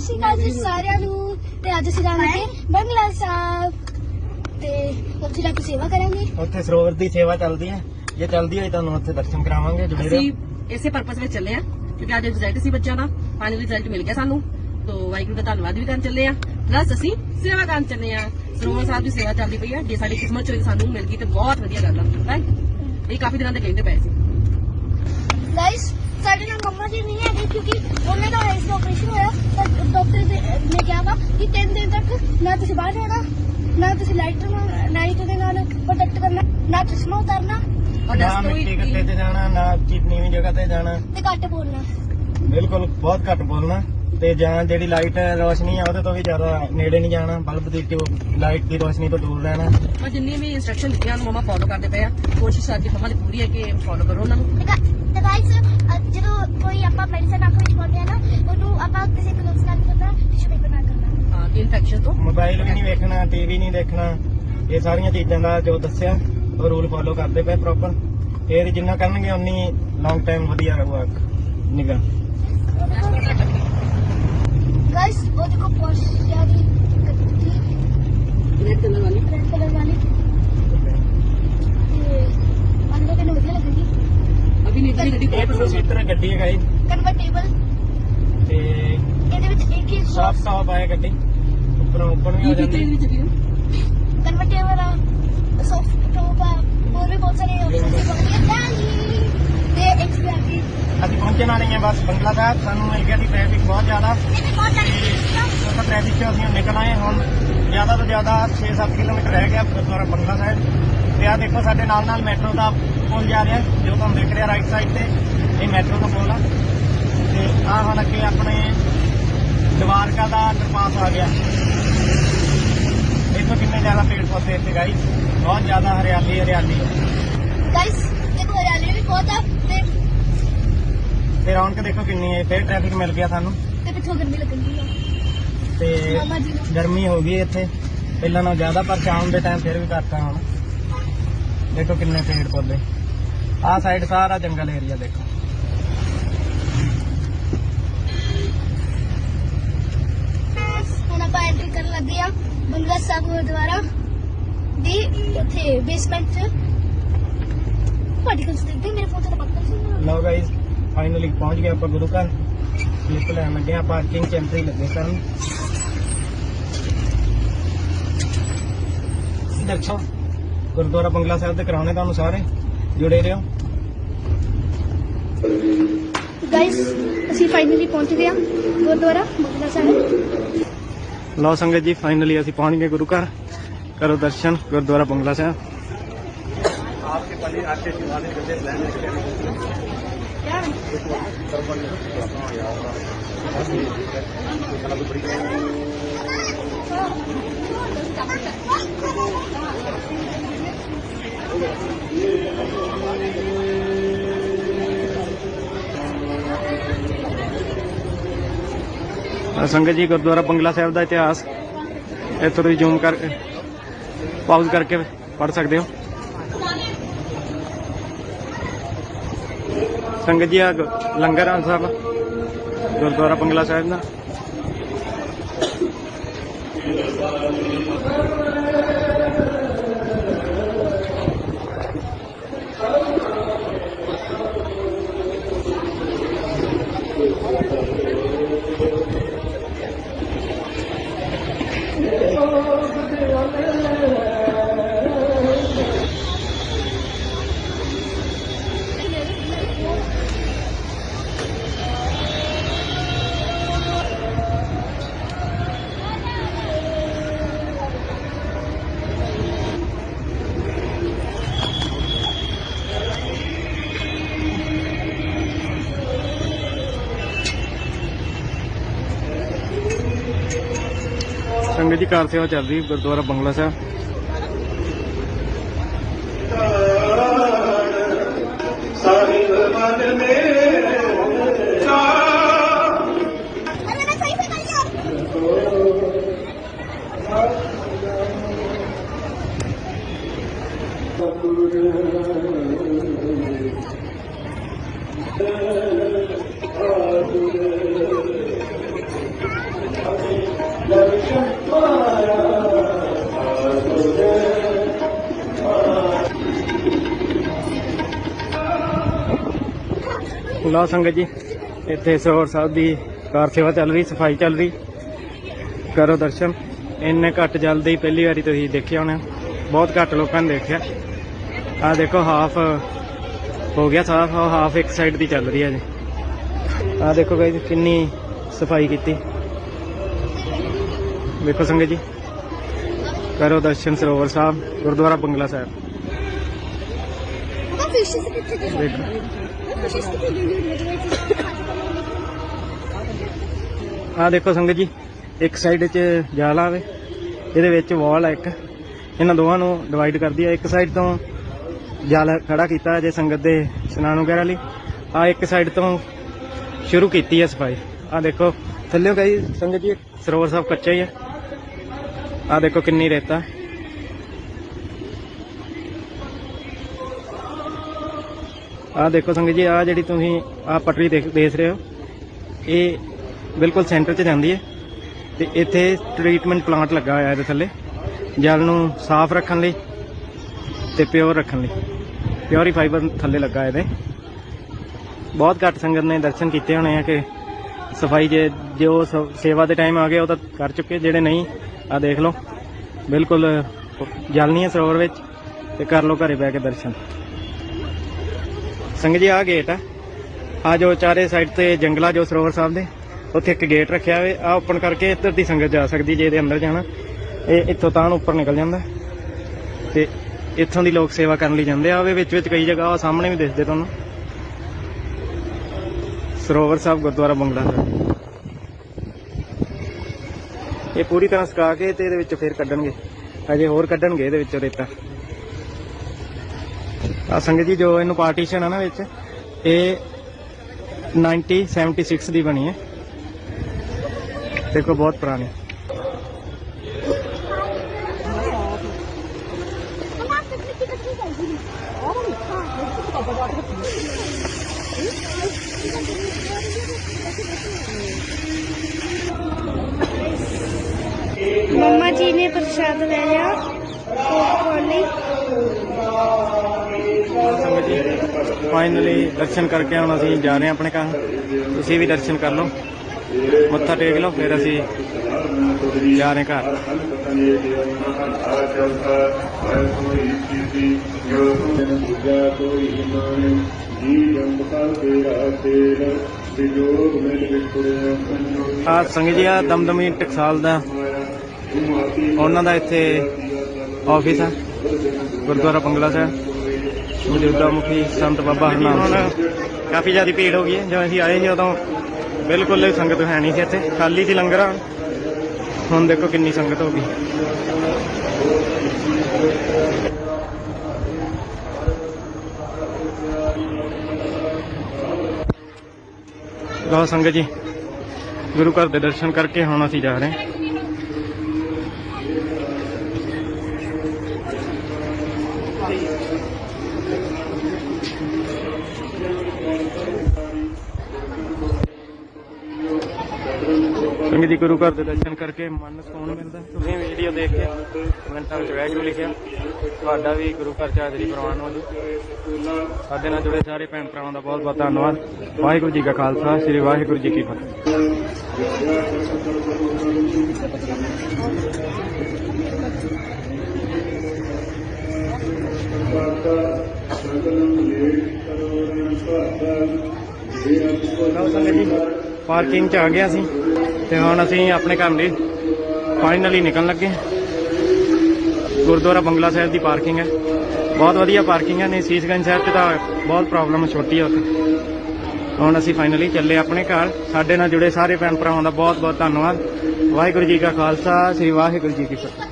ਸਤਿ ਸ਼੍ਰੀ ਅਕਾਲ ਜੀ ਸਾਰਿਆਂ ਨੂੰ। ਤੇ ਅੱਜ ਅਸੀਂ ਜਾਵਾਂਗੇ ਬੰਗਲਾ ਸਾਹਿਬ। ਤੇ ਉੱਥੇ ਜਾ ਕੇ ਸੇਵਾ ਕਰਾਂਗੇ। ਉੱਥੇ ਸਰੋਵਰ ਦੀ ਸੇਵਾ ਚੱਲਦੀ ਹੈ। ਜੇ ਚੱਲਦੀ ਹੋਈ ਤੁਹਾਨੂੰ ਉੱਥੇ ਦਰਸ਼ਨ ਕਰਾਵਾਂਗੇ ਅਸੀਂ ਇਸੇ ਪਰਪਸ ਵਿੱਚ ਚੱਲੇ ਆ ਕਿਉਂਕਿ ਅੱਜ ਰਿਜ਼ਲਟ ਸੀ ਬੱਚਿਆਂ ਦਾ। ਫਾਈਨਲ ਰਿਜ਼ਲਟ ਮਿਲ ਗਿਆ ਸਾਨੂੰ। ਤੋਂ ਵਾਹਿਗੁਰੂ ਦਾ ਧੰਨਵਾਦ ਵੀ ਕਰਨ ਚੱਲੇ ਆ ਪਲੱਸ ਅਸੀਂ ਸੇਵਾ ਕਰਨ ਚੱਲੇ ਆ ਸਰੋਵਰ ਸਾਹਿਬ ਦੀ ਸੇਵਾ ਚੱਲਦੀ ਪਈ ਆ ਜੇ ਸਾਡੀ ਕਿਸਮਤ ਚ ਹੋਈ ਸਾਨੂੰ ਮਿਲ ਗਈ ਤੇ ਬਹੁਤ ਵਧੀਆ ਗੱਲ ਆ। ਇਹ ਕਾਫੀ ਦਿਨਾਂ ਦੇ ਕਹਿੰਦੇ ਪਏ ਸੀ। ਗਾਇਸ ਸਾਡੇ ਨਾਲ ਮੰਮਾ ਜੀ ਨਹੀਂ ਹੈਗੇ ਕਿਉਂਕਿ ਉਹਨਾਂ ਦਾ ਆਈਸ ਦਾ ਆਪਰੇਸ਼ਨ ਹੋਇਆ। ਤਾਂ ਡਾਕਟਰ ਨੇ ਕਿਹਾ ਵਾ ਕਿ 3 ਦਿਨ ਤੱਕ ਨਾ ਤੁਸੀਂ ਬਾਹਰ ਜਾਣਾ ਨਾ ਤੁਸੀਂ ਲਾਈਟ ਲਾਈਟ ਦੇ ਨਾਲ ਪ੍ਰੋਟੈਕਟ ਕਰਨਾ ਨਾ ਚਸ਼ਮਾ ਉਤਾਰਨਾ। ਨਾ ਮਿੱਟੀ ਗੱਤੇ ਤੇ ਜਾਣਾ ਨਾ ਚੀਪਨੀ ਵੀ ਜਗ੍ਹਾ ਤੇ ਜਾਣਾ। ਤੇ ਘੱਟ ਬੋਲਣਾ। ਬਿਲਕੁਲ ਬਹੁਤ ਘੱਟ ਬੋਲਣਾ। ਤੇ ਜਾਂ ਜਿਹੜੀ ਲਾਈਟ ਰੋਸ਼ਨੀ ਆ ਉਹਦੇ ਤੋਂ ਵੀ ਜ਼ਿਆਦਾ ਨੇੜੇ ਨਹੀਂ ਜਾਣਾ ਬਲਬ ਦੀ ਲਾਈਟ ਦੀ ਰੋਸ਼ਨੀ ਤੋਂ ਦੂਰ ਰਹਿਣਾ। ਮੈਂ ਜਿੰਨੀ ਵੀ ਇਨਸਟਰਕਸ਼ਨ ਦਿੱਤੀਆਂ ਨੂੰ ਮਮਾ ਫੋਲੋ ਕਰਦੇ ਪਏ ਆ। ਕੋਸ਼ਿਸ਼ ਸਾਡੀ ਮਮਾ ਦੀ ਪੂਰੀ ਹੈ ਕਿ ਫੋਲੋ ਕਰੋ ਉਹਨਾਂ ਨੂੰ। ਤੇ ਗਾਇਸ ਜਦੋਂ ਕੋਈ ਆਪਾਂ ਮੈਡੀਸਨ ਅੱਖ ਵਿੱਚ ਪਾਉਂਦੇ ਆ ਨਾ ਉਹਨੂੰ ਆਪਾਂ ਕਿਸੇ ਗਲਵਸ ਨਾਲ ਨਹੀਂ ਕਰਨਾ ਟਿਸ਼ੂ ਪੇਪਰ ਨਾਲ ਕਰਨਾ? ਹਾਂ ਕਿ ਇਨਫੈਕਸ਼ਨ ਤੋਂ? ਮੋਬਾਈਲ ਵੀ ਨਹੀਂ ਵੇਖਣਾ ਟੀਵੀ ਨਹੀਂ ਦੇਖਣਾ। ਇਹ ਸਾਰੀਆਂ ਚੀਜ਼ਾਂ ਦਾ ਜੋ ਦੱਸਿਆ ਉਹ ਰੂਲ ਫੋਲੋ ਕਰਦੇ ਪਏ ਪ੍ਰੋਪਰ ਫੇਰ ਜਿੰਨਾ ਕਰਨਗੇ ਉਨੀ ਲੌਂਗ ਟਾਈਮ ਵਧੀਆ ਰਹੂਗਾ ਨਿਗਾ ਗਾਇਸ ਦੇਖੋ ਪੋਰਸ਼ਾ ਦੀ ਗੱਡੀ ਰੈਡ ਕਲਰ ਵਾਲੀ। ਰੈਡ ਕਲਰ ਵਾਲੀ। ਤੇ ਅੰਦਰ ਕਿੰਨੀ ਵਧੀਆ ਲੱਗੇਗੀ ਅਭੀ ਨੀਚੇ ਦੀ ਗੱਡੀ ਇਹ ਟੂ ਸੀਟਰ ਗੱਡੀ ਹੈ ਗਾਈ। ਕਨਵਰਟੇਬਲ ਤੇ ਇਹਦੇ ਵਿੱਚ ਇੱਕ ਹੀ ਸਾਫ਼ ਸਾਫ਼ ਆਇਆ ਗੱਡੀ। ਉੱਪਰੋਂ ਉੱਪਰ ਵੀ ਆ ਕੀ ਜਾਂਦੀ। ਵਿੱਚ ਵੀ ਕਨਵਰਟੇਬਲ ਆ ਸੌਫਟ ਟੌਪ ਆ ਹੋਰ ਵੀ ਬਹੁਤ ਸਾਰੇ ਆਪਸ਼ਨਸ ਹੈ ਗਈ ਅਸੀਂ ਪਹੁੰਚਣ ਵਾਲੇ ਹਾਂ ਬਸ ਬੰਗਲਾ ਸਾਹਿਬ ਸਾਨੂੰ ਮਿਲ ਗਿਆ ਦੀ ਟ੍ਰੈਫਿਕ ਬਹੁਤ ਜ਼ਿਆਦਾ। ਉਹ ਟ੍ਰੈਫਿਕ ਚੋਂ ਅਸੀਂ ਨਿਕਲ ਆਏ ਹੁਣ ਜ਼ਿਆਦਾ ਤੋਂ ਜ਼ਿਆਦਾ 6-7 ਕਿਲੋਮੀਟਰ ਰਹਿ ਗਿਆ ਗੁਰਦੁਆਰਾ ਬੰਗਲਾ ਸਾਹਿਬ ਤੇ ਆ ਦੇਖੋ ਸਾਡੇ ਨਾਲ ਨਾਲ ਮੈਟਰੋ ਦਾ ਪੁਲ ਜਾ ਰਿਹਾ ਜੋ ਤੁਹਾਨੂੰ ਦਿਖ ਰਿਹਾ ਰਾਈਟ ਸਾਈਡ ਤੇ। ਇਹ ਮੈਟਰੋ ਦਾ ਪੁਲ ਆ। ਤੇ ਆ ਹੁਣ ਅੱਗੇ ਆਪਣੇ ਦਵਾਰਕਾ ਦਾ ਅੰਡਰਪਾਸ ਆ ਗਿਆ। ਦੇਖੋ ਕਿੰਨੇ ਜ਼ਿਆਦਾ ਪੇੜ ਪੌਦੇ ਇੱਥੇ ਗਾਈ ਬਹੁਤ ਜ਼ਿਆਦਾ ਹਰਿਆਲੀ ਹਰਿਆਲੀ। ਹੈ ਗਾਇਸ ਬਹੁਤ ਆ ਤੇ ਤੇ ਰੌਣਕ ਦੇਖੋ ਕਿੰਨੀ ਹੈ ਫੇਰ ਟ੍ਰੈਫਿਕ ਮਿਲ ਗਿਆ ਸਾਨੂੰ। ਤੇ ਪਿੱਛੋਂ ਗਰਮੀ ਲੱਗਣੀ ਆ। ਤੇ ਮਾਮਾ ਜੀ ਨੂੰ। ਗਰਮੀ ਹੋ ਗਈ ਇੱਥੇ। ਪਹਿਲਾਂ ਨਾਲੋਂ ਜ਼ਿਆਦਾ ਪਰ ਸ਼ਾਮ ਦੇ ਟਾਈਮ ਫਿਰ ਵੀ ਆ ਹੁਣ। ਦੇਖੋ ਕਿੰਨੇ ਪੇੜ ਪੌਦੇ। ਆਹ ਸਾਈਡ ਸਾਰਾ ਜੰਗਲ ਏਰੀਆ ਦੇਖੋ। ਹੁਣ ਆਪਾਂ ਐਂਟਰੀ ਕਰਨ ਲੱਗੇ ਆ ਬੰਗਲਾ ਸਾਹਿਬ ਗੁਰਦੁਆਰਾ ਦੀ ਉੱਥੇ ਬੇਸਮੈਂਟ ਚ। ਪਾਰਟੀਕਲਸ ਦੇਖਦੇ ਮੇਰੇ ਫੋਨ ਤੇ ਤਾਂ ਪੱਕਾ ਸੀ ਲਓ ਗਾਇਸ ਫਾਈਨਲੀ ਪਹੁੰਚ ਗਏ ਆਪਾਂ ਗੁਰੂ ਘਰ। ਸਲਿੱਪ ਲੈਣ ਲੱਗੇ ਆ ਪਾਰਕਿੰਗ ਚ ਐਂਟਰੀ ਲੱਗੇ ਕਰਨ। ਦੇਖੋ ਗੁਰਦੁਆਰਾ ਬੰਗਲਾ ਸਾਹਿਬ ਦੇ ਕਰਾਉਣੇ ਤੁਹਾਨੂੰ ਸਾਰੇ ਜੁੜੇ ਰਹੋ। ਗਾਇਸ ਅਸੀਂ ਫਾਈਨਲੀ ਪਹੁੰਚ ਗਏ ਆ ਗੁਰਦੁਆਰਾ ਬੰਗਲਾ ਸਾਹਿਬ। ਲਓ ਸੰਗਤ ਜੀ ਫਾਈਨਲੀ ਅਸੀਂ ਪਹੁੰਚ ਗਏ ਗੁਰੂ ਘਰ। ਕਰੋ ਦਰਸ਼ਨ ਗੁਰਦੁਆਰਾ ਬੰਗਲਾ ਸਾਹਿਬ। ਸੰਗਤ ਜੀ ਗੁਰਦੁਆਰਾ ਬੰਗਲਾ ਸਾਹਿਬ ਦਾ ਇਤਿਹਾਸ ਇੱਥੋਂ ਤੁਸੀਂ ਜ਼ੂਮ ਕਰ ਪਾਉਜ਼ ਕਰਕੇ ਪੜ ਸਕਦੇ ਹੋ ਸੰਗਤ ਜੀ ਆ ਲੰਗਰ ਸਾਹਿਬ ਗੁਰਦੁਆਰਾ ਪੰਗਲਾ ਸਾਹਿਬ ਦਾ। ਸੰਗਤ ਜੀ ਕਾਰ ਸੇਵਾ ਚੱਲ ਰਹੀ ਗੁਰਦੁਆਰਾ ਬੰਗਲਾ ਸਾਹਿਬ ਸਾਹਿਬ ਮਨ ਮੇਰੇ ਅਰੇ ਮੈਂ ਸਹੀ ਸੇ ਕਰਿਆ ਲਓ ਸੰਗਤ ਜੀ। ਇੱਥੇ ਸਰੋਵਰ ਸਾਹਿਬ ਦੀ ਕਾਰ ਸੇਵਾ ਚੱਲ ਰਹੀ ਸਫ਼ਾਈ ਚੱਲ ਰਹੀ। ਕਰੋ ਦਰਸ਼ਨ। ਇੰਨੇ ਘੱਟ ਜਲਦੀ ਪਹਿਲੀ ਵਾਰੀ ਤੁਸੀਂ ਦੇਖਿਆ ਹੋਣਾ। ਬਹੁਤ ਘੱਟ ਲੋਕਾਂ ਨੇ ਦੇਖਿਆ। ਆ ਦੇਖੋ ਹਾਫ ਹੋ ਗਿਆ ਸਾਫ਼। ਹਾਫ ਇੱਕ ਸਾਈਡ ਦੀ ਚੱਲ ਰਹੀ ਹੈ ਜੀ। ਆ ਦੇਖੋ ਗਾਇਜ਼ ਕਿੰਨੀ ਸਫ਼ਾਈ ਕੀਤੀ। ਵੇਖੋ ਸੰਗਤ ਜੀ। ਕਰੋ ਦਰਸ਼ਨ ਸਰੋਵਰ ਸਾਹਿਬ ਗੁਰਦੁਆਰਾ ਬੰਗਲਾ ਸਾਹਿਬ। ਦੇਖੋ। ਫਿਸ਼ਸ ਆ ਦੇਖੋ ਸੰਗਤ ਜੀ, ਇੱਕ ਸਾਈਡ 'ਚ ਜਾਲ ਆਵੇ ਇਹਦੇ ਵਿੱਚ ਵਾਲ ਹੈ ਇੱਕ। ਇਹਨਾਂ ਦੋਵਾਂ ਨੂੰ ਡਿਵਾਈਡ ਕਰਦੀ ਹੈ ਇੱਕ ਸਾਈਡ ਤੋਂ ਜਾਲ ਖੜਾ ਕੀਤਾ ਜੇ ਸੰਗਤ ਦੇ ਇਸ਼ਨਾਨ ਵਗੈਰਾ ਲਈ। ਆ ਇੱਕ ਸਾਈਡ ਤੋਂ ਸ਼ੁਰੂ ਕੀਤੀ ਹੈ ਸਫ਼ਾਈ। ਆ ਦੇਖੋ, ਥੱਲੇ ਕਈ ਸੰਗਤ ਜੀ, ਸਰੋਵਰ ਸਾਹਿਬ ਕੱਚਾ ਹੀ ਹੈ ਆ ਦੇਖੋ ਕਿੰਨੀ ਰੇਤਾ। ਆ ਦੇਖੋ ਸੰਗਤ ਜੀ ਆ ਜਿਹੜੀ ਤੁਸੀਂ ਆ ਪਟੜੀ ਦੇਖ ਰਹੇ ਹੋ, ਇਹ ਬਿਲਕੁਲ ਸੈਂਟਰ 'ਚ ਜਾਂਦੀ ਹੈ ਤੇ ਇੱਥੇ ਟ੍ਰੀਟਮੈਂਟ ਪਲਾਂਟ ਲੱਗਾ ਹੋਇਆ ਇਹਦੇ ਥੱਲੇ, ਜਲ ਨੂੰ ਸਾਫ਼ ਰੱਖਣ ਲਈ ਤੇ ਪਿਓਰ ਰੱਖਣ ਲਈ। ਪਿਓਰੀ ਫਾਈਬਰ ਥੱਲੇ ਲੱਗਾ ਇਹਦੇ। ਬਹੁਤ ਘੱਟ ਸੰਗਤ ਨੇ ਦਰਸ਼ਨ ਕੀਤੇ ਹੋਣੇ ਆ ਕਿ ਸਫ਼ਾਈ ਜੇ ਜੋ ਸ- ਸੇਵਾ ਦੇ ਟਾਈਮ ਆ ਗਏ, ਉਹ ਤਾਂ ਕਰ ਚੁੱਕੇ, ਜਿਹੜੇ ਨਹੀਂ ਆ ਦੇਖ ਲਓ। ਬਿਲਕੁਲ ਜਲ ਨਹੀਂ ਹੈ ਸਰੋਵਰ ਵਿੱਚ ਤੇ ਕਰ ਲਓ ਘਰੇ ਬਹਿ ਕੇ ਦਰਸ਼ਨ। ਸੰਗਤ ਜੀ ਆ ਗੇਟ ਆ। ਆ ਜੋ ਚਾਰੇ ਸਾਈਡ ਤੇ ਜੰਗਲਾ, ਜੋ ਸਰੋਵਰ ਸਾਹਿਬ ਦੇ, ਉੱਥੇ ਇੱਕ ਗੇਟ ਰੱਖਿਆ ਹੋਵੇ ਆ ਓਪਨ ਕਰਕੇ ਇੱਧਰ ਦੀ ਸੰਗਤ ਜਾ ਸਕਦੀ ਜੇ ਇਹਦੇ ਅੰਦਰ ਜਾਣਾ। ਇਹ ਇੱਥੋਂ ਤਾਂ ਨੂੰ ਉੱਪਰ ਨਿਕਲ ਜਾਂਦਾ। ਤੇ ਇੱਥੋਂ ਦੀ ਲੋਕ ਸੇਵਾ ਕਰਨ ਲਈ ਜਾਂਦੇ ਆ। ਉਹਦੇ ਵਿੱਚ ਵਿੱਚ ਕਈ ਜਗ੍ਹਾ ਆ ਸਾਹਮਣੇ ਵੀ ਦਿਸਦੇ ਤੁਹਾਨੂੰ। ਸਰੋਵਰ ਸਾਹਿਬ, ਗੁਰਦੁਆਰਾ ਬੰਗਲਾ ਸਾਹਿਬ। ਇਹ ਪੂਰੀ ਤਰ੍ਹਾਂ ਸੁਕਾ ਕੇ ਤੇ ਇਹਦੇ ਵਿੱਚ ਫਿਰ ਕੱਢਣਗੇ। ਅਜੇ ਹੋਰ ਕੱਢਣਗੇ ਇਹਦੇ ਵਿੱਚੋਂ ਰੇਤਾ। ਆ ਸੰਗਤ ਜੀ, ਜੋ ਇਹਨੂੰ ਪਾਰਟੀਸ਼ਨ ਆ ਨਾ ਵਿੱਚ, ਇਹ 90 76 ਦੀ ਬਣੀ ਹੈ। ਦੇਖੋ, ਬਹੁਤ ਪੁਰਾਣੀ। ਮੰਮਾ ਜੀ ਨੇ ਪ੍ਰਸ਼ਾਦ ਲੈ ਲਿਆ। ਕੋਲੀ ਸੰਗਤ ਜੀ ਫਾਈਨਲੀ ਦਰਸ਼ਨ ਕਰਕੇ ਹੁਣ ਅਸੀਂ ਜਾ ਰਹੇ ਹਾਂ ਆਪਣੇ ਘਰ ਤੁਸੀਂ ਵੀ ਦਰਸ਼ਨ ਕਰ ਲਓ। ਮੱਥਾ ਟੇਕ ਲਓ, ਫਿਰ ਅਸੀਂ ਜਾ ਰਹੇ ਘਰ। ਆ ਸੰਗਤ ਜੀ, ਆ ਦਮਦਮੀ ਟਕਸਾਲ ਦਾ, ਉਹਨਾਂ ਦਾ ਇੱਥੇ ਆਫਿਸ ਹੈ ਗੁਰਦੁਆਰਾ ਬੰਗਲਾ ਸਾਹਿਬ। ਮੌਜੂਦਾ ਮੁਖੀ ਸੰਤ ਬਾਬਾ ਹਰਨਾਮ ਸਿੰਘ। ਕਾਫੀ ਜ਼ਿਆਦਾ ਭੀੜ ਹੋ ਗਈ ਹੈ। ਜਦੋਂ ਅਸੀਂ ਆਏ ਸੀ ਉਦੋਂ ਬਿਲਕੁਲ ਹੀ ਸੰਗਤ ਹੈ ਨਹੀਂ ਸੀ ਇੱਥੇ। ਖਾਲੀ ਸੀ ਲੰਗਰ। ਹੁਣ ਦੇਖੋ ਕਿੰਨੀ ਸੰਗਤ ਹੋ ਗਈ। ਲਓ ਸੰਗਤ ਜੀ, ਗੁਰੂ ਘਰ ਦੇ ਦਰਸ਼ਨ ਕਰਕੇ ਹੁਣ ਅਸੀਂ ਜਾ ਰਹੇ ਹਾਂ। ਜੀ ਗੁਰੂ ਘਰ ਦੇ ਦਰਸ਼ਨ ਕਰਕੇ ਮਨ ਨੂੰ ਸਕੂਨ ਮਿਲਦਾ ਤੁਸੀਂ ਵੀਡੀਓ ਦੇਖ ਕੇ ਕਮੈਂਟਾਂ ਵਿੱਚ ਵੈਗਰੂ ਲਿਖਿਆ। ਤੁਹਾਡਾ ਵੀ ਗੁਰੂ ਘਰ ਚ ਹਾਜ਼ਰੀ ਪ੍ਰਵਾਨ ਹੋ ਜੂ। ਸਾਡੇ ਨਾਲ ਜੁੜੇ ਸਾਰੇ ਭੈਣ ਭਰਾਵਾਂ ਦਾ ਬਹੁਤ ਬਹੁਤ ਧੰਨਵਾਦ। ਵਾਹਿਗੁਰੂ ਜੀ ਕਾ ਖਾਲਸਾ, ਸ੍ਰੀ ਵਾਹਿਗੁਰੂ ਜੀ ਕੀ ਫਤਿਹ। ਪਾਰਕਿੰਗ ਚ ਆ ਗਿਆ ਸੀ ਤੇ ਹੁਣ ਅਸੀਂ ਆਪਣੇ ਘਰ ਲਈ ਫਾਈਨਲੀ ਨਿਕਲਣ ਲੱਗੇ ਗੁਰਦੁਆਰਾ ਬੰਗਲਾ ਸਾਹਿਬ ਦੀ ਪਾਰਕਿੰਗ ਹੈ। ਬਹੁਤ ਵਧੀਆ ਪਾਰਕਿੰਗ ਹੈ। ਨਹੀਂ, ਸੀਸਗੰਜ ਸਾਹਿਬ ਤੇ ਤਾਂ ਬਹੁਤ ਪ੍ਰੋਬਲਮ ਛੋਟੀ ਆ ਉੱਥੇ। ਹੁਣ ਅਸੀਂ ਫਾਈਨਲੀ ਚੱਲੇ ਆਪਣੇ ਘਰ। ਸਾਡੇ ਨਾਲ ਜੁੜੇ ਸਾਰੇ ਭੈਣ ਭਰਾਵਾਂ ਦਾ ਬਹੁਤ ਬਹੁਤ ਧੰਨਵਾਦ। ਵਾਹਿਗੁਰੂ ਜੀ ਕਾ ਖਾਲਸਾ, ਸ੍ਰੀ ਵਾਹਿਗੁਰੂ ਜੀ ਕੀ ਫਤਿਹ।